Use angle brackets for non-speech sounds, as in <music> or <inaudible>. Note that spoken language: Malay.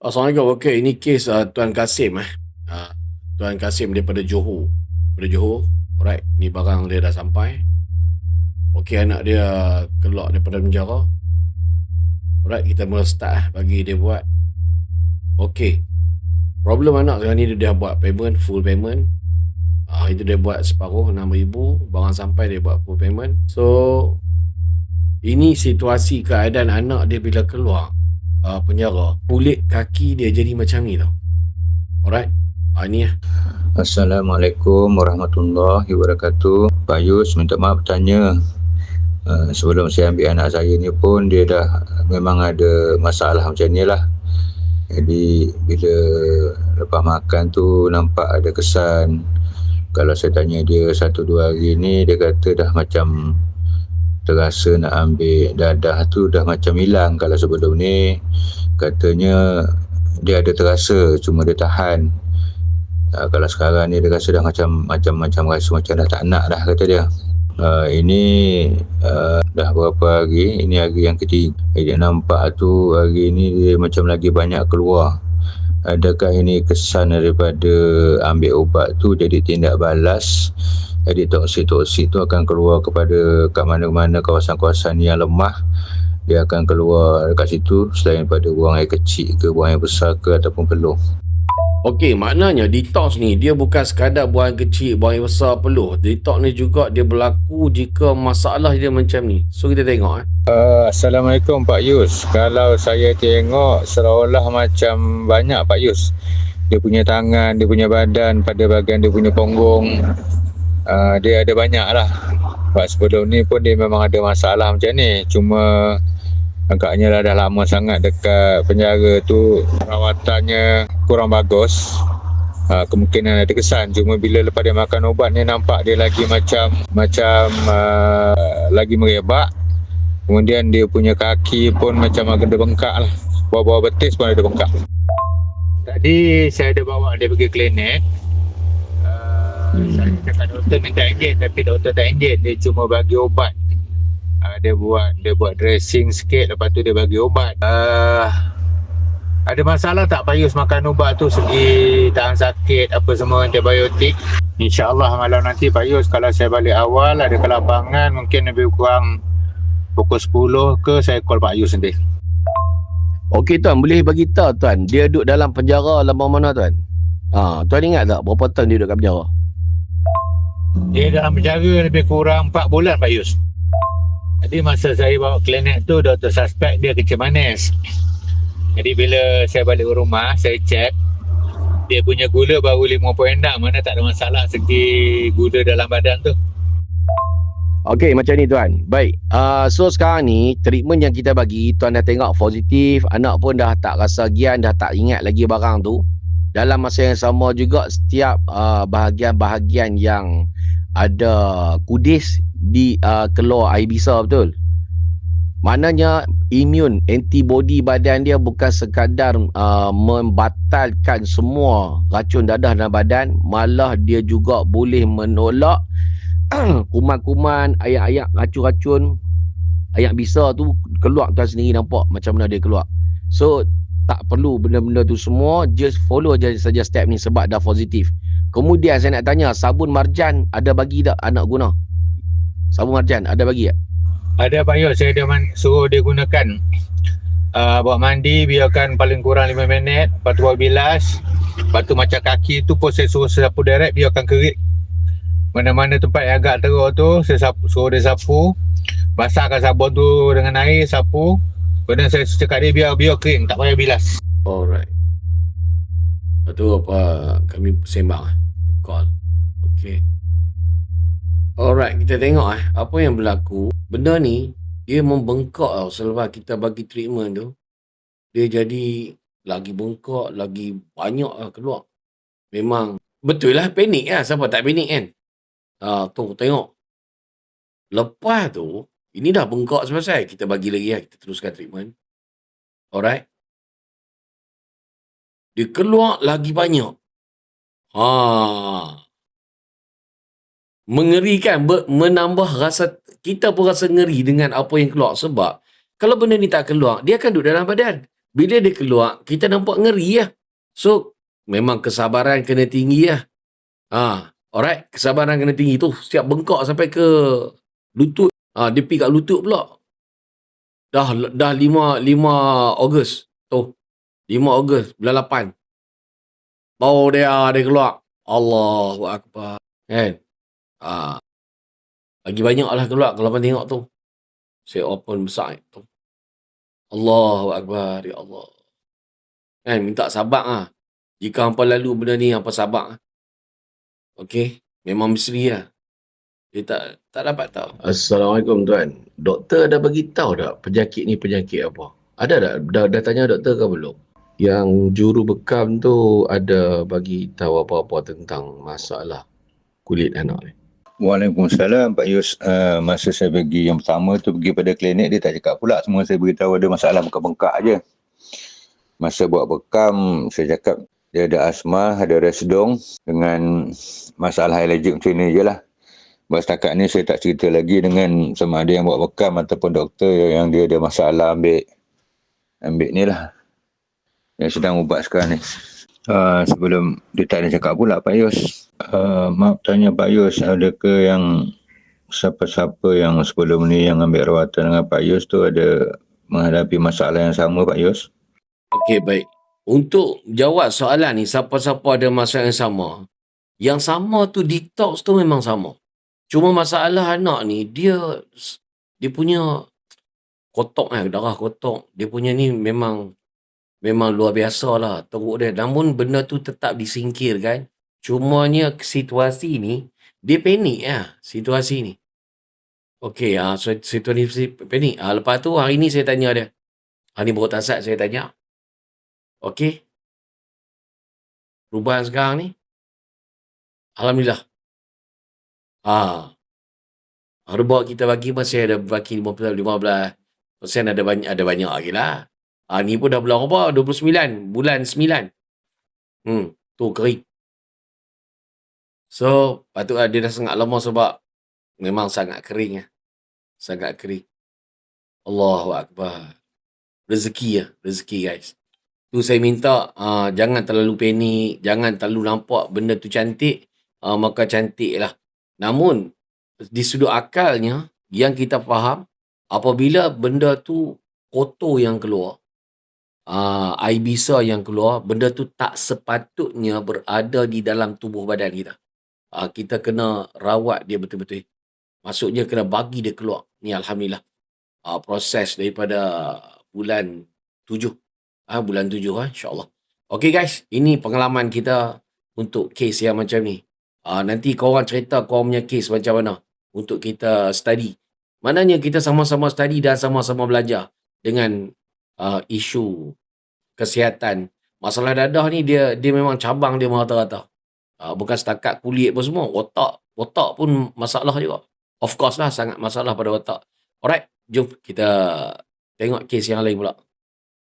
Assalamualaikum. Okey, ini kes uh, Tuan Kasim eh. Uh, Tuan Kasim daripada Johor. Daripada Johor. Alright, ni barang dia dah sampai. Okey, anak dia keluar daripada penjara. Alright, kita mula start eh, bagi dia buat. Okey. Problem anak sekarang ni dia dah buat payment, full payment. Ah, itu dia buat separuh 6000 barang sampai dia buat full payment. So ini situasi keadaan anak dia bila keluar uh, penjara. Kulit kaki dia jadi macam ni tau. Alright. Ah, ini ya. Assalamualaikum warahmatullahi wabarakatuh. Pak Yus minta maaf bertanya. Uh, sebelum saya ambil anak saya ni pun dia dah memang ada masalah macam ni lah. Jadi bila lepas makan tu nampak ada kesan. Kalau saya tanya dia satu dua hari ni dia kata dah macam terasa nak ambil dadah tu dah macam hilang kalau sebelum ni. Katanya dia ada terasa cuma dia tahan. Uh, kalau sekarang ni dia rasa dah macam macam macam rasa macam dah tak nak dah kata dia. Uh, ini uh, dah berapa hari? Ini hari yang ketiga. Dia nampak tu hari ni dia macam lagi banyak keluar. Adakah ini kesan daripada ambil ubat tu jadi tindak balas jadi toksik-toksik tu akan keluar kepada kat mana-mana kawasan-kawasan yang lemah dia akan keluar dekat situ selain pada buang air kecil ke buang air besar ke ataupun peluh Okey, maknanya detox ni dia bukan sekadar buang air kecil, buang air besar, peluh. Detox ni juga dia berlaku jika masalah dia macam ni. So kita tengok eh. Uh, Assalamualaikum Pak Yus. Kalau saya tengok seolah macam banyak Pak Yus. Dia punya tangan, dia punya badan pada bahagian dia punya punggung. Uh, dia ada banyak lah. Sebab sebelum ni pun dia memang ada masalah macam ni. Cuma agaknya lah dah lama sangat dekat penjara tu perawatannya kurang bagus. Uh, kemungkinan ada kesan cuma bila lepas dia makan ubat ni nampak dia lagi macam macam uh, lagi merebak Kemudian dia punya kaki pun macam ada bengkak lah. Bawah-bawah betis pun ada bengkak. Tadi saya ada bawa dia pergi klinik. Hmm. Saya cakap doktor minta injek tapi doktor tak injek. Dia cuma bagi obat. Uh, dia buat dia buat dressing sikit lepas tu dia bagi obat. Uh, ada masalah tak payus makan ubat tu segi tahan sakit apa semua antibiotik? InsyaAllah malam nanti payus kalau saya balik awal ada kelapangan mungkin lebih kurang pukul 10 ke saya call Pak Yus nanti. Okey tuan, boleh bagi tahu tuan, dia duduk dalam penjara lama mana tuan? Ha, tuan ingat tak berapa tahun dia duduk kat penjara? Dia dalam penjara lebih kurang 4 bulan Pak Yus. Jadi masa saya bawa klinik tu doktor suspek dia kecil manis. Jadi bila saya balik ke rumah, saya cek dia punya gula baru 5.6 mana tak ada masalah segi gula dalam badan tu. Okey, macam ni tuan. Baik. Uh, so sekarang ni, treatment yang kita bagi, tuan dah tengok positif, anak pun dah tak rasa gian, dah tak ingat lagi barang tu. Dalam masa yang sama juga, setiap uh, bahagian-bahagian yang ada kudis di uh, keluar bisa betul. Maknanya imun, antibody badan dia bukan sekadar uh, membatalkan semua racun dadah dalam badan, malah dia juga boleh menolak <clears throat> kuman-kuman, ayak-ayak, racun-racun ayak bisa tu keluar tuan sendiri nampak macam mana dia keluar. So tak perlu benda-benda tu semua just follow saja step ni sebab dah positif. Kemudian saya nak tanya sabun marjan ada bagi tak anak guna? Sabun marjan ada bagi tak? Ada Pak Yus, saya dah suruh dia gunakan. Uh, buat mandi biarkan paling kurang 5 minit. Lepas tu bilas. Lepas tu macam kaki tu pun saya suruh sapu direct biarkan kerik mana-mana tempat yang agak teruk tu saya sapu, suruh dia sapu. Basahkan sabun tu dengan air sapu. Kemudian saya cakap dia biar biar kering tak payah bilas. Alright lepas tu apa kami sembang eh? call ok alright kita tengok eh apa yang berlaku benda ni dia membengkak tau selepas kita bagi treatment tu dia jadi lagi bengkak lagi banyak lah keluar memang betul lah panik lah siapa tak panik kan Ah, tu tengok. Lepas tu, ini dah bengkak selesai. Kita bagi lagi lah. Kita teruskan treatment. Alright. Dia keluar lagi banyak. Ha. Mengerikan. Menambah rasa, kita pun rasa ngeri dengan apa yang keluar. Sebab, kalau benda ni tak keluar, dia akan duduk dalam badan. Bila dia keluar, kita nampak ngeri lah. So, memang kesabaran kena tinggi lah. Ha, alright, kesabaran kena tinggi tu. Siap bengkak sampai ke lutut. Ha, dia pergi kat lutut pula. Dah dah 5 5 Ogos. Tu. 5 Ogos bulan 8. Baru dia dia keluar. Allahu akbar. Kan? Ha. Lagi banyak lah keluar kalau abang tengok tu. Saya open besar tu. Allahu akbar ya Allah. Kan minta sabar ah. Jika hampa lalu benda ni hampa sabar. ah. Okey, memang misteri lah. Dia tak tak dapat tahu. Assalamualaikum tuan. Doktor dah bagi tahu tak penyakit ni penyakit apa? Ada tak? Dah, dah tanya doktor ke belum? Yang juru bekam tu ada bagi tahu apa-apa tentang masalah kulit anak ni. Waalaikumsalam Pak Yus. Uh, masa saya pergi yang pertama tu pergi pada klinik dia tak cakap pula semua saya beritahu ada masalah bengkak-bengkak je. Masa buat bekam saya cakap dia ada asma, ada resdung dengan masalah allergik macam ni je lah. Buat setakat ni saya tak cerita lagi dengan sama ada yang buat bekam ataupun doktor yang dia ada masalah ambil ambil ni lah. Yang sedang ubat sekarang ni. Uh, sebelum dia tak ada cakap pula Pak Yus. Uh, maaf tanya Pak Yus, adakah yang siapa-siapa yang sebelum ni yang ambil rawatan dengan Pak Yus tu ada menghadapi masalah yang sama Pak Yus? Okey, baik. Untuk jawab soalan ni, siapa-siapa ada masalah yang sama. Yang sama tu detox tu memang sama. Cuma masalah anak ni, dia dia punya kotok eh, darah kotok. Dia punya ni memang memang luar biasa lah teruk dia. Namun benda tu tetap disingkirkan. Cumanya situasi ni, dia panik lah situasi ni. Okey, ah so, situasi panik. Ah, lepas tu hari ni saya tanya dia. Hari ni baru tasat saya tanya. Okey. Perubahan sekarang ni. Alhamdulillah. Ah. Bawa kita bagi masih ada bagi 15 15 persen ada banyak ada banyak lagi lah. Ah ni pun dah bulan apa? 29, bulan 9. Hmm, tu kering. So, patutlah dia dah sangat lama sebab memang sangat kering ya. Sangat kering. Allahu akbar. Rezeki ya, rezeki guys. Tu saya minta uh, jangan terlalu panik, jangan terlalu nampak benda tu cantik, uh, maka cantik lah. Namun di sudut akalnya yang kita faham apabila benda tu kotor yang keluar, uh, air bisa yang keluar, benda tu tak sepatutnya berada di dalam tubuh badan kita. Uh, kita kena rawat dia betul-betul. Maksudnya kena bagi dia keluar. Ni Alhamdulillah. Uh, proses daripada bulan tujuh. Ah bulan tujuh ah insyaAllah. Okay guys, ini pengalaman kita untuk kes yang macam ni. Ah nanti korang cerita korang punya kes macam mana untuk kita study. Maknanya kita sama-sama study dan sama-sama belajar dengan uh, isu kesihatan. Masalah dadah ni dia dia memang cabang dia merata-rata. Uh, bukan setakat kulit pun semua, otak otak pun masalah juga. Of course lah sangat masalah pada otak. Alright, jom kita tengok kes yang lain pula.